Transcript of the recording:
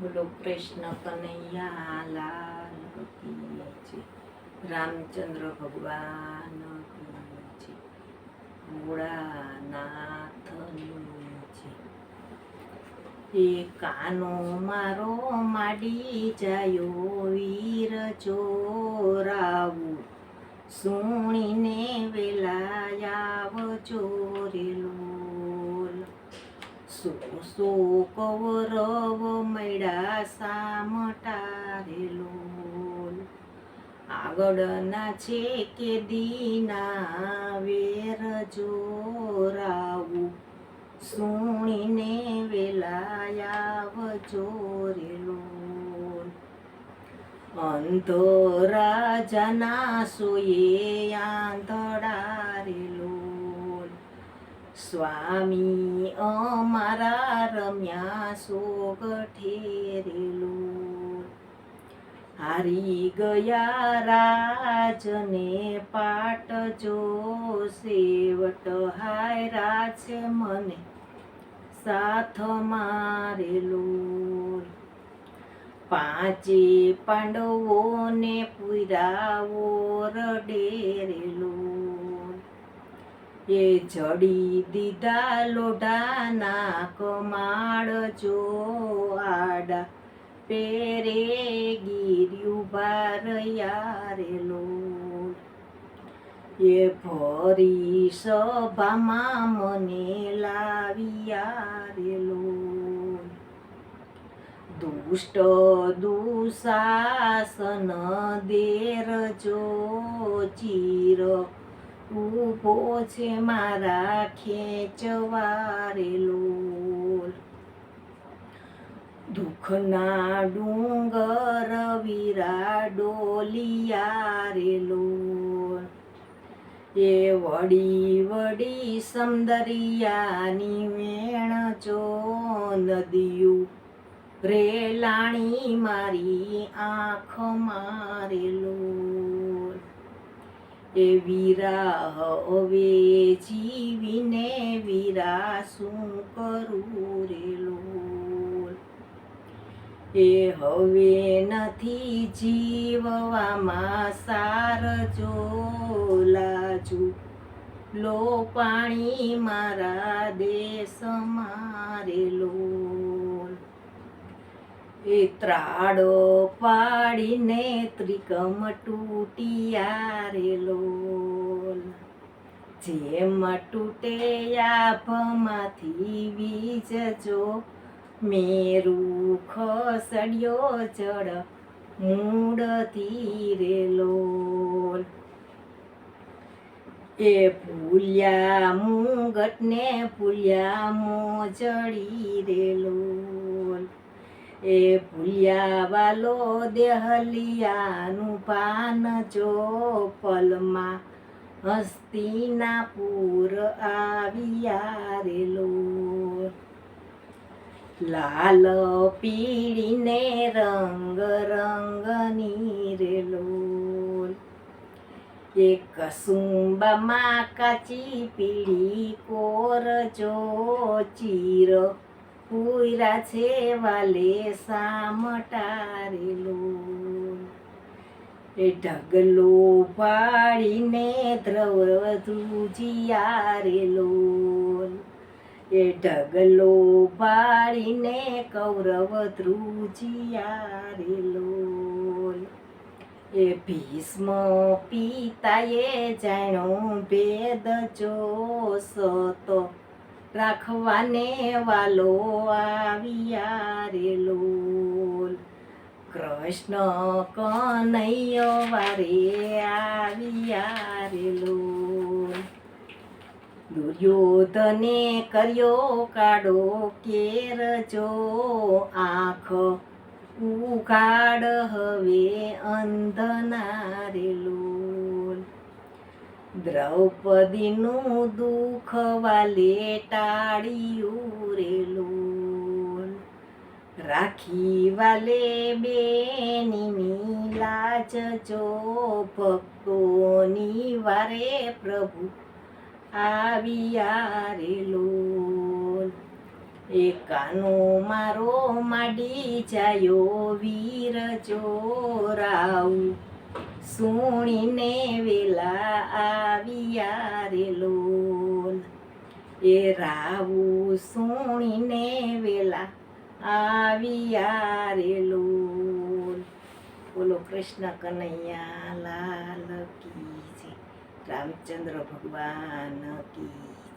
બોલો, કૃષ્ણ કનૈયા લાલ રામચંદ્ર ભગવાન. ભોળાનાથની છે એ કાનો મારો માડી જાયો, વીર ચોરાવું સુણીને વેલાયાવ ચોરેલો સો સો કૌરવ મૈડા સામટારેલો આગળના છે કે દીના વેર જોરાવું. સુણીને વેલાયાવ જોરેલો અંધો રાજાના સોયે આંધળારેલો સ્વામી અમારા રમ્યા સોગઠેરેલો હારી ગયા રાજને પાટ જો સેવટ હાયરા છે મને સાથ મારેલો. પાંચે પાંડવોને પુરાવો રડેરેલો. એ જડી દીધા લોઢાના કમાડ જો આડા પેરે ગીર્યું બારયારેલો એ ભરી સભામાં મને લાવિયારેલો દુષ્ટ દુશાસન દેર જો ચીર ઊભો છે મારા ખેંચવારેલો દુઃખના ડુંગર વીરા ડોલિયારેલો એ વડી વડી સમદરિયાની વેણ ચો નદિયું રેલાણી મારી આંખ મારેલો એ વીરા હવે જીવીને વીરા શું કરું રેલો એ હવે નથી જીવવામાં સાર જો લાજુ. લો પાણી મારા દેશ મારેલો એ ત્રાડો પાડીને ત્રિકમ તૂટિયારેલો જેમ તૂટે આભમાંથી વીજ જો મેરું ખસડ્યો જળ મૂળથી રેલો એ ફૂલ્યા મુંગટને ફૂલ્યા મોજડી રેલો એ ભૂલ્યાવાલો દેહલિયાનું પાન જો પલમાં હસ્તીના પૂર આવ્યા રેલો લાલ પીળીને રંગ રંગની રેલો એક કસુંબામાં કાચી પીળી કોર જો ચીર પૂરા છે વાલે સામટારેલો. એ ઢગલો પાડીને દ્રવ ધ્રુજિયારેલો એ ઢગલો પાડીને કૌરવ ધ્રુજિયારેલો એ ભીષ્મ પિતાએ જાણ્યો ભેદ જો સતો રાખવાને વાલો આવ્યા રેલો કૃષ્ણ કનૈયો વારે આવ્યા રેલો દુર્યોધને કર્યો કાઢો કેર જો આંખ ઉઘાડ હવે અંધનારેલો દ્રૌપદીનું દુઃખ વાલે ટાળ્યું રાખી વાલે બેની લાજ જો ભક્તોની વારે પ્રભુ આવ્યા રેલો એકાનો મારો માડી જાયો વીર ચોરાવું સુણીને વેલા આવ્યા રે લોલ એ રાવું સુણીને વેલા આવ્યા રે લોલ બોલો કૃષ્ણ કનૈયા, લાલ કી છે રામચંદ્ર ભગવાન કી